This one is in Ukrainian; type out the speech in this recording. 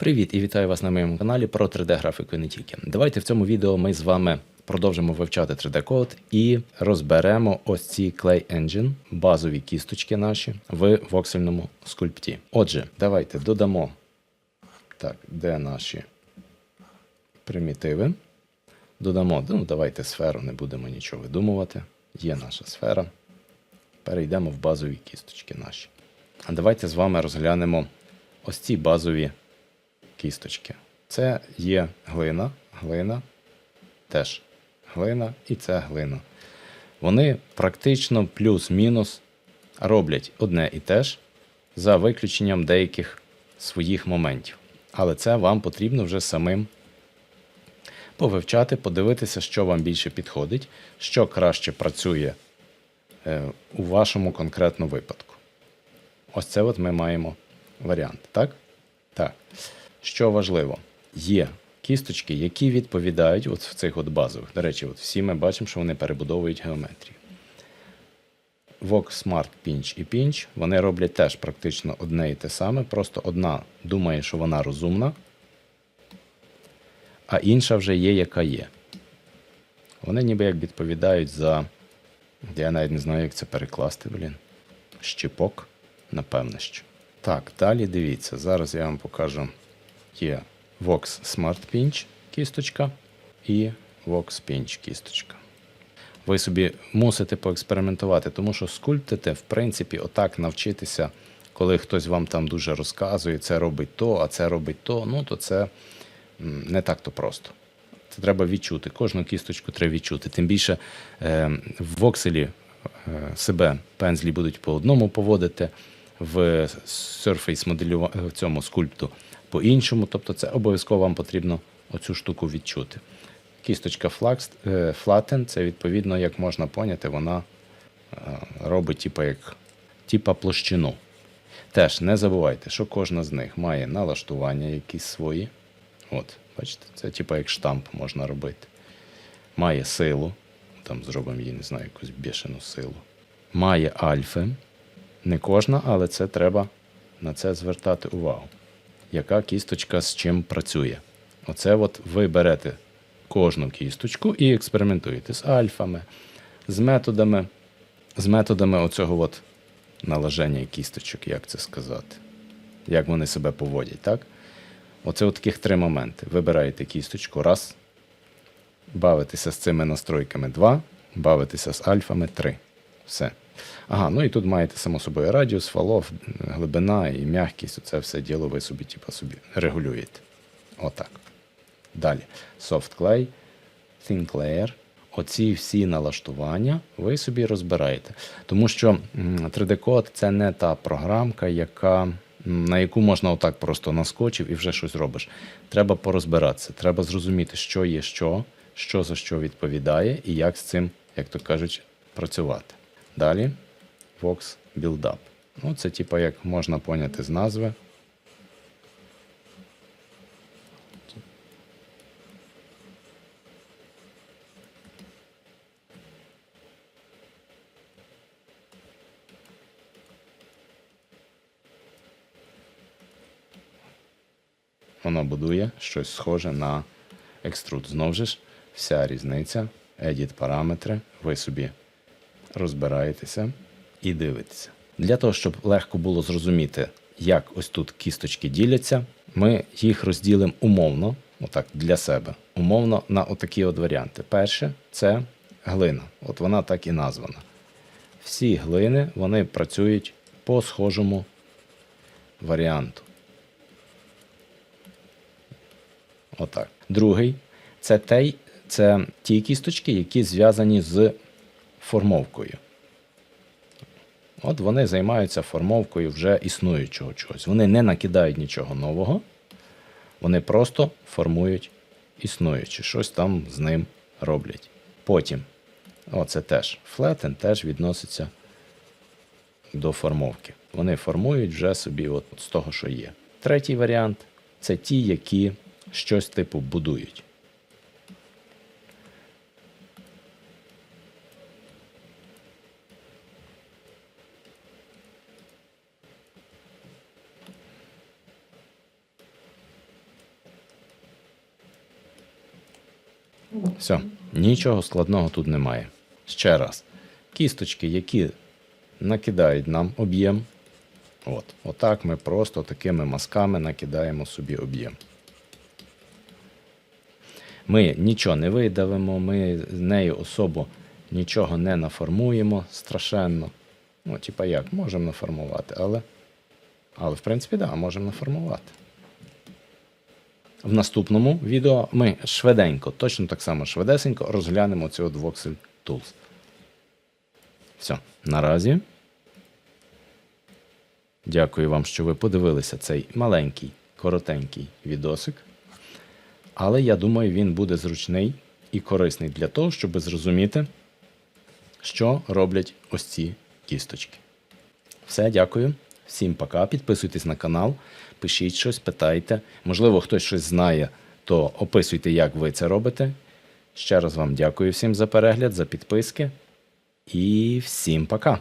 Привіт і вітаю вас на моєму каналі про 3D-графіку і не тільки. Давайте в цьому відео ми з вами продовжимо вивчати 3D-код і розберемо ось ці Clay Engine, базові кісточки наші в воксельному скульпті. Отже, давайте додамо, так, де наші примітиви. Додамо, ну давайте сферу, не будемо нічого видумувати. Є наша сфера. Перейдемо в базові кісточки наші. А давайте з вами розглянемо ось ці базові кісточки. Це є глина, глина, теж глина і це глина. Вони практично плюс-мінус роблять одне і те ж за виключенням деяких своїх моментів. Але це вам потрібно вже самим повивчати, подивитися, що вам більше підходить, що краще працює е, у вашому конкретно випадку. Ось це от ми маємо варіант, так? Так. Що важливо, є кісточки, які відповідають от в цих от базових. До речі, от всі ми бачимо, що вони перебудовують геометрію. Vox Smart Pinch і Pinch, вони роблять теж практично одне і те саме, просто одна думає, що вона розумна, а інша вже є, яка є. Вони ніби як відповідають за. Я навіть не знаю, як це перекласти, блін. Щіпок, напевне, що. Так, далі дивіться. Зараз я вам покажу. Є Vox Smart Pinch кісточка і Vox Pinch кісточка. Ви собі мусите поекспериментувати, тому що скульптити, в принципі, отак навчитися, коли хтось вам там дуже розказує, це робить то, а це робить то, ну то це не так-то просто. Це треба відчути. Кожну кісточку треба відчути. Тим більше е, в вокселі е, себе пензлі будуть по одному поводити, в Surface моделюва... в цьому скульпту по-іншому. Тобто це обов'язково вам потрібно оцю штуку відчути. Кісточка е, це відповідно, як можна поняти, вона е, робить типа, як, типа площину. Теж не забувайте, що кожна з них має налаштування якісь свої. От, бачите, це типа як штамп можна робити. Має силу. Там зробимо її, не знаю, якусь бішену силу. Має альфи. Не кожна, але це треба на це звертати увагу. Яка кісточка з чим працює? Оце от ви берете кожну кісточку і експериментуєте з альфами, з методами, з методами оцього от налаження кісточок, як це сказати, як вони себе поводять, так? Оце от таких три моменти. Вибираєте кісточку, раз, бавитеся з цими настройками два, бавитеся з альфами три. Все. Ага, ну і тут маєте само собою радіус, фалов, глибина і м'якість. Це все діло ви собі, типу, собі регулюєте. Отак. Далі. Soft Clay, Thin Layer. Оці всі налаштування ви собі розбираєте. Тому що 3D-код це не та програмка, яка, на яку можна отак просто наскочив і вже щось робиш. Треба порозбиратися, треба зрозуміти, що є що, що за що відповідає, і як з цим, як то кажуть, працювати. Далі Vox Build-Up. Ну, це типа як можна поняти з назви. Воно будує щось схоже на екструд. Знову ж, вся різниця, edit параметри, ви собі розбираєтеся і дивитеся. Для того, щоб легко було зрозуміти, як ось тут кісточки діляться, ми їх розділимо умовно, отак для себе, умовно на отакі от варіанти. Перше це глина. От вона так і названа. Всі глини вони працюють по схожому варіанту. Отак. Другий це, той, це ті кісточки, які зв'язані з формовкою. От вони займаються формовкою вже існуючого чогось. Вони не накидають нічого нового, вони просто формують існуюче, щось там з ним роблять. Потім, оце теж флетен теж відноситься до формовки. Вони формують вже собі от з того, що є. Третій варіант це ті, які щось типу будують. Все, нічого складного тут немає. Ще раз. Кісточки, які накидають нам об'єм. От, отак ми просто такими мазками накидаємо собі об'єм. Ми нічого не видавимо, ми з нею особо нічого не наформуємо страшенно. Ну, типа як, можемо наформувати, але. Але, в принципі, так, да, можемо наформувати. В наступному відео ми швиденько, точно так само швидесенько розглянемо цього Voxel Tools. Все, наразі. Дякую вам, що ви подивилися цей маленький, коротенький відосик. Але я думаю, він буде зручний і корисний для того, щоб зрозуміти, що роблять ось ці кісточки. Все, дякую. Всім пока. Підписуйтесь на канал, пишіть щось, питайте. Можливо, хтось щось знає, то описуйте, як ви це робите. Ще раз вам дякую всім за перегляд, за підписки. І всім пока.